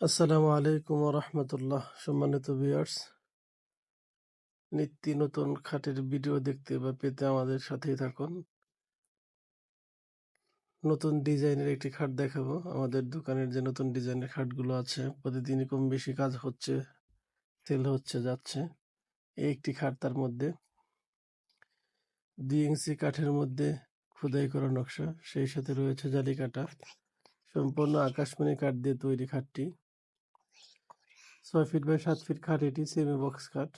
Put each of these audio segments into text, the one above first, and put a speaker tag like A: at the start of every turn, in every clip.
A: আসসালামু আলাইকুম রহমতুল্লাহ সম্মানিত ভিউয়ার্স নিত্য নতুন খাটের ভিডিও দেখতে বা পেতে আমাদের সাথেই থাকুন। নতুন ডিজাইনের একটি খাট দেখাবো। আমাদের দোকানের যে নতুন ডিজাইনের খাটগুলো আছে, প্রতিদিনই কম বেশি কাজ হচ্ছে সেল হচ্ছে, যাচ্ছে। এই একটি খাট তার মধ্যে দুই ইঞ্চি কাঠের মধ্যে খোদাই করা নকশা, সেই সাথে রয়েছে জালি কাটা। সম্পূর্ণ আকাশমণি কাঠ দিয়ে তৈরি খাটটি। ছয় ফিট বাই সাত ফিট খাট, এটি সেমি বক্স খাট।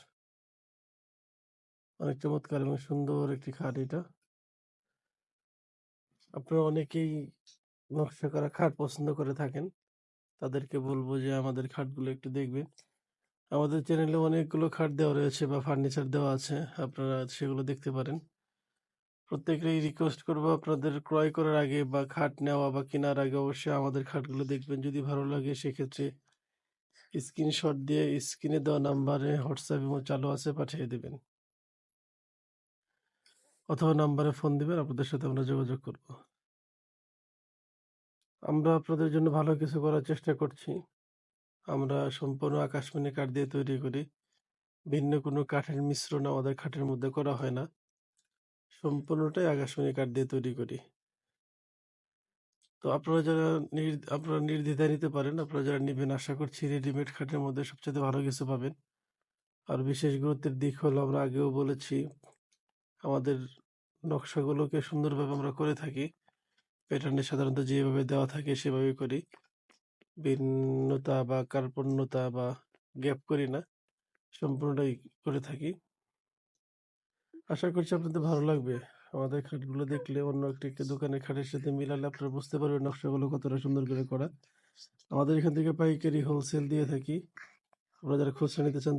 A: অনেক চমৎকার এবং সুন্দর একটি খাট এটা। আপনারা অনেকেই নকশা করা খাট পছন্দ করে থাকেন। তাদেরকে বলব যে আমাদের খাটগুলো একটু দেখবেন। আমাদের চ্যানেলে অনেকগুলো খাট দেওয়া রয়েছে বা ফার্নিচার দেওয়া আছে, আপনারা সেগুলো দেখতে পারেন। প্রত্যেকেই রিকোয়েস্ট করব আপনাদের ক্রয় করার আগে বা খাট নেওয়া বা কেনার আগে অবশ্যই আমাদের খাটগুলো দেখবেন। যদি ভালো লাগে সেক্ষেত্রে স্ক্রিনশট দিয়ে স্ক্রিনে দেওয়া নাম্বারে হোয়াটসঅ্যাপ এবং চালু আছে, পাঠিয়ে দেবেন। অথবা নাম্বারে ফোন দিবেন, আপনাদের সাথে আমরা যোগাযোগ করব। আমরা আপনাদের জন্য ভালো কিছু করার চেষ্টা করছি। আমরা সম্পূর্ণ আকাশমণি কাঠ দিয়ে তৈরি করি। ভিন্ন কোনো কাঠের মিশ্রণ আমাদের খাটের মধ্যে করা হয় না। সম্পূর্ণটাই আকাশমণি কাঠ দিয়ে তৈরি করি। তো আপনারা যারা নির- আপনারা নির্দ্বিধায় নিতে পারেন, আপনারা যারা নেবেন, আশা করছি রেডিমেড খাটের মধ্যে সবচেয়ে ভালো কিছু পাবেন। আর বিশেষ গুরুত্বের দিক হলো আমরা আগেও বলেছি, আমাদের নকশাগুলোকে সুন্দরভাবে আমরা করে থাকি। প্যাটার্নে সাধারণত যেভাবে দেওয়া থাকে সেভাবে করি। ভিন্নতা বা কার্পণ্যতা বা গ্যাপ করি না, সম্পূর্ণটাই করে থাকি। আশা করছি আপনাদের ভালো লাগবে। আমাদের খাটগুলো দেখলে অন্য একটি দোকানের খাটের সাথে মিলালে আপনারা বুঝতে পারবেন নকশাগুলো কতটা সুন্দর করে করা। আমাদের এখান থেকে পাইকারি হোলসেল দিয়ে থাকি। আপনারা যারা খুচরা নিতে চান